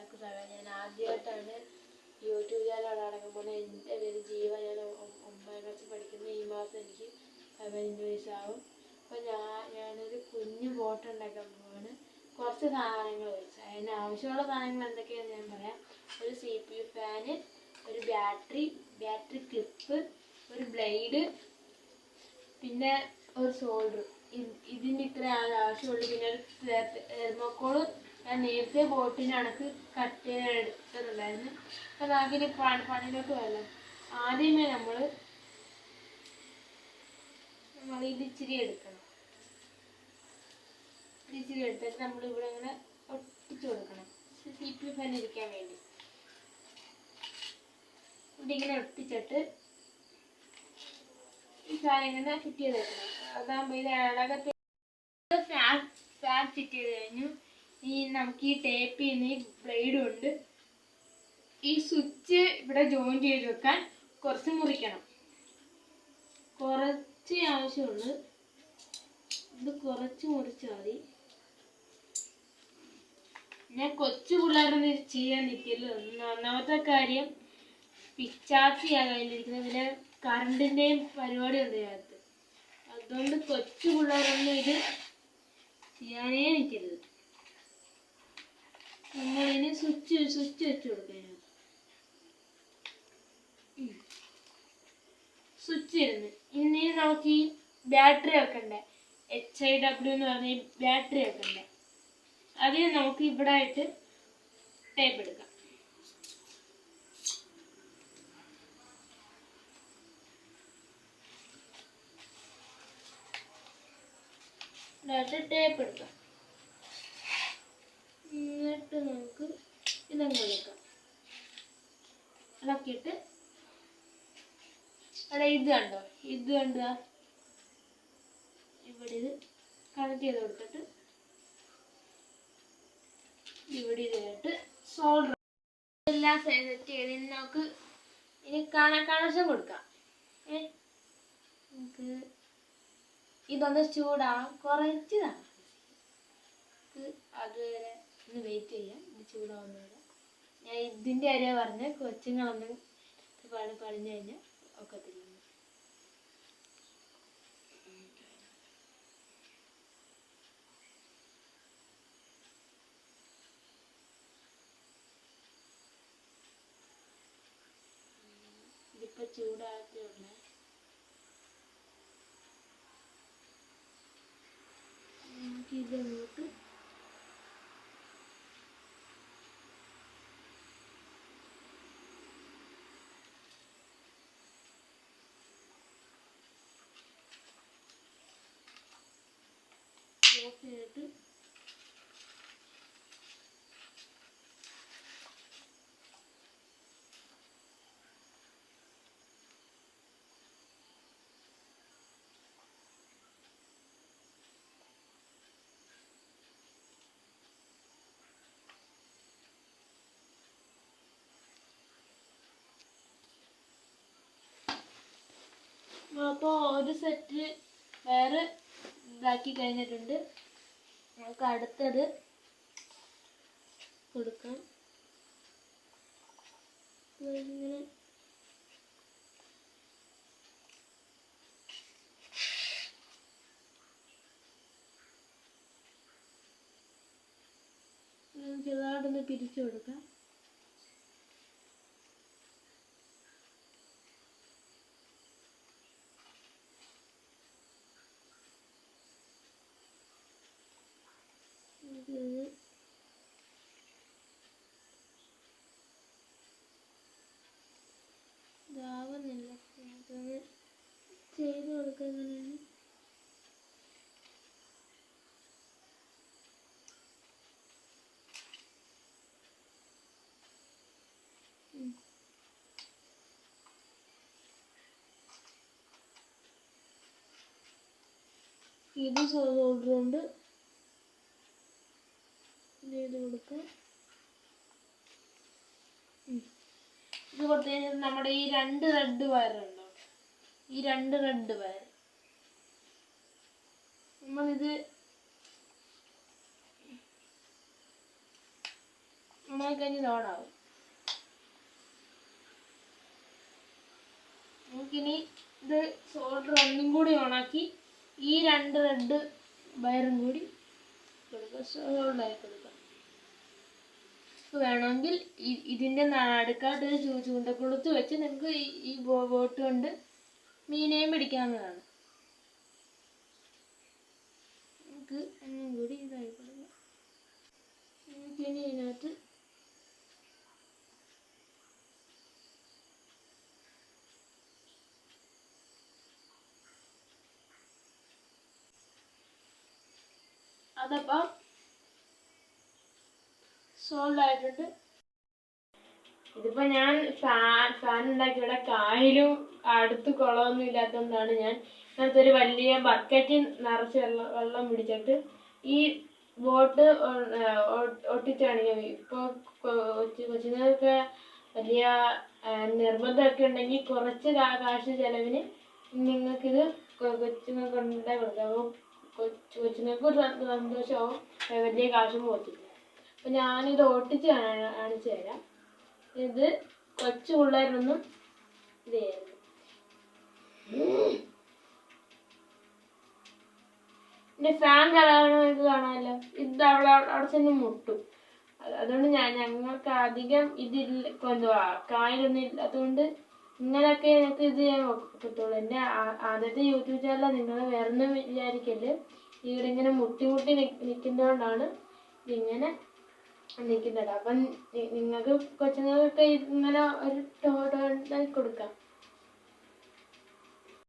എല്ലാവർക്കും സ്വാഗതം. ഞാൻ ആദ്യമായിട്ടാണ് യൂട്യൂബ് ചാനൽ അടങ്ങുമ്പോൾ എന്റെ പേര് ജീവ. ഞാൻ ഒമ്പതാം ക്ലാസ്സിൽ പഠിക്കുന്ന ഈ മാസം എനിക്ക് പതിനഞ്ച് വയസ്സാവും. അപ്പോൾ ഞാൻ ഞാനൊരു കുഞ്ഞു ബോട്ട് ഉണ്ടാക്കാൻ പോവാണ്. കുറച്ച് സാധനങ്ങൾ വെച്ച്. അതിന് ആവശ്യമുള്ള സാധനങ്ങൾ എന്തൊക്കെയാണെന്ന് ഞാൻ പറയാം. ഒരു സി പി യു ഫാന് ഒരു ബാറ്ററി ബാറ്ററി ക്ലിപ്പ് ഒരു ബ്ലേഡ് പിന്നെ ഒരു സോൾഡർ ഇതിന്റെ ഇത്രയാണ് ആവശ്യമുള്ളൂ. പിന്നെ ഒരു തെർമോക്കോൾ ഞാൻ നേരത്തെ ബോട്ടിന് അണക്ക് കട്ട് ചെയ്ത് എടുത്തിട്ടുണ്ടായിരുന്നു അപ്പം നമുക്കിനി പണി പണിയിലോട്ട് വരാം ആദ്യമേ നമ്മൾ നമ്മൾ ഇത് ഇച്ചിരി എടുക്കണം. ഇച്ചിരി എടുത്തിട്ട് നമ്മൾ ഇവിടെ ഇങ്ങനെ ഒട്ടിച്ചു കൊടുക്കണം. സി പി ഫാൻ ഇരിക്കാൻ വേണ്ടി. ഇവിടെ ഇങ്ങനെ ഒട്ടിച്ചിട്ട് ഈ സാധനം ഇങ്ങനെ ഫിറ്റ് ചെയ്ത് വെക്കണം. അതാകുമ്പോൾ ഇത് ഇളകത്തെ ഫാൻ ഫാൻ ഫിറ്റ് ചെയ്ത് കഴിഞ്ഞു. ഈ നമുക്ക് ഈ ടേപ്പ് ചെയ്യുന്ന ഈ ബ്ലേഡും ഉണ്ട് ഈ സ്വിച്ച് ഇവിടെ ജോയിൻ ചെയ്ത് വെക്കാൻ കുറച്ച് മുറിക്കണം. കുറച്ച് ആവശ്യമുള്ളൂ ഇത് കുറച്ച് മുറിച്ചാൽ മതി. ഞാൻ കൊച്ചു പിള്ളേരൊന്നും ഇത് ചെയ്യാൻ നിൽക്കില്ല ഒന്നാമത്തെ കാര്യം പിച്ചാത്തിയാണ് കയ്യിലിരിക്കുന്നത് പിന്നെ കറണ്ടിന്റെയും പരിപാടി ഉണ്ട് അതുകൊണ്ട് കൊച്ചു പിള്ളേരൊന്നും ഇത് ചെയ്യാനേ നിൽക്കരുത് നമ്മളിനി സ്വിച്ച് സ്വിച്ച് വെച്ച് കൊടുക്കാം സ്വിച്ച് ഇരുന്ന് ഇനി നമുക്ക് ഈ ബാറ്ററി വെക്കണ്ടേ? എച്ച് ഐ ഡബ്ല്യു എന്ന് പറഞ്ഞ ബാറ്ററി വെക്കണ്ടേ? അതിന് നമുക്ക് ഇവിടെ ആയിട്ട് ടേപ്പ് എടുക്കാം. ടേപ്പ് എടുക്കാം. എന്നിട്ട് നമുക്ക് ഇതങ്ങ് എടുക്കാം ഇളക്കിയിട്ട് അവിടെ ഇത് കണ്ടോ? ഇത് കണ്ടുക ഇവിടെ ഇത് കണക്ട് ചെയ്ത് കൊടുത്തിട്ട് ഇവിടെ ഇതായിട്ട് സോൾഡർ എല്ലാം സെറ്റ് ചെയ്ത് നമുക്ക് ഇനി കണക്ഷൻ കൊടുക്കാം. ഏ? നമുക്ക് ഇതൊന്ന് ചൂടാവാൻ കുറച്ച് താമസം അതുവരെ ഒന്ന് വെയിറ്റ് ചെയ്യാം. ഇത് ചൂടാവുന്നവരെ ഞാൻ ഇതിന്റെ കാര്യം പറഞ്ഞ് കൊച്ചുങ്ങളൊന്നും പണി പണിഞ്ഞു കഴിഞ്ഞാൽ ഒക്കത്തില്ല. ഇതിപ്പോൾ ചൂടാകത്തേ നമുക്ക് ഇതങ്ങോട്ട് ഓഫ് ചെയ്തിട്ട് അപ്പോൾ ഒരു സെറ്റ് വേറെ ഇതാക്കി കഴിഞ്ഞിട്ടുണ്ട്. നമുക്ക് അടുത്തത് കൊടുക്കാം. ഇങ്ങനെ. ചെറുതായിട്ടൊന്ന് പിരിച്ചു കൊടുക്കാം. ചെയ്ത് കൊടുക്കുക എങ്ങനെയാണ്. ഇത് സോൾഡർ ചെയ്ത് കൊടുക്കാം ഉം. ഇത് കൊടുത്തു നമ്മുടെ ഈ രണ്ട് റെഡ് വയറുണ്ടോ ഈ രണ്ട് റെഡ് വയർ നമ്മളിത് നമ്മൾ ആയി കഴിഞ്ഞ് ലോഡാവും നമുക്കിനി ഇത് സോൾഡർ ഒന്നും കൂടി ഓണാക്കി ഈ രണ്ട് റെഡ് വയറും കൂടി കൊടുക്കുക സോൾഡായി കൊടുക്കാം. വേണമെങ്കിൽ ഇതിന്റെ നടുക്കായിട്ട് ഒരു ചൂ ചൂണ്ടക്കുളത്ത് വെച്ച് നിങ്ങൾക്ക് ഈ ബോട്ട് കൊണ്ട് മീനെയും പിടിക്കാവുന്നതാണ്. നമുക്ക് ഒന്നും കൂടി ഇതായി കൊടുക്കാം. ഇതിനകത്ത് അതപ്പം സോൾഡ് ആയിട്ടുണ്ട് ഇതിപ്പോ ഞാൻ ഫാൻ ഫാൻ ഉണ്ടാക്കി ഇവിടെ കായലും അടുത്ത് കുളമൊന്നും ഇല്ലാത്തതുകൊണ്ടാണ് ഞാൻ ഇങ്ങനത്തെ ഒരു വലിയ ബക്കറ്റിൽ നിറച്ച് വെള്ളം വെള്ളം പിടിച്ചിട്ട് ഈ ബോട്ട് ഒട്ടിച്ചാണ് ഞാൻ ഇപ്പോൾ കൊച്ചു കൊച്ചുങ്ങൾക്കൊക്കെ വലിയ നിർബന്ധമൊക്കെ ഉണ്ടെങ്കിൽ കുറച്ച് കാശ് ചെലവിന് നിങ്ങൾക്കിത് കൊച്ചുങ്ങൾക്ക് ഉണ്ടാക്കി കൊടുക്കാം. അപ്പോൾ കൊച്ചു കൊച്ചുങ്ങൾക്ക് ഒരു സന്തോ- സന്തോഷമാവും വലിയ കാശും പോകത്തില്ല. അപ്പം ഞാനിത് ഒട്ടിച്ച് കാണ- കാണിച്ചു തരാം. ഇത് കൊച്ചു പിള്ളേരൊന്നും ഇതായിരുന്നു പിന്നെ ഫാൻ ഇത് കാണാമല്ലോ. ഇത് അവിടെ അവിടെ തന്നെ മുട്ടും. അതുകൊണ്ട് ഞാൻ ഞങ്ങൾക്ക് അധികം ഇതില്ല എന്തുവാ കായലൊന്നും ഇല്ലാത്തതുകൊണ്ട് ഇങ്ങനെയൊക്കെ ഞങ്ങൾക്ക് ഇത് ചെയ്യാൻ പറ്റത്തുള്ളൂ എന്റെ ആദ്യത്തെ യൂട്യൂബ് ചാനലിൽ നിങ്ങൾ വേറൊന്നും വിചാരിക്കൽ ഇവിടെ ഇങ്ങനെ മുട്ടി മുട്ടി നിൽക്കുന്നതുകൊണ്ടാണ് ഇതിങ്ങനെ നിൽക്കുന്നത് അപ്പം നിങ്ങൾക്ക് കൊച്ചുങ്ങൾക്കൊക്കെ ഇങ്ങനെ ഒരു ടോ ടോ കൊടുക്കാം.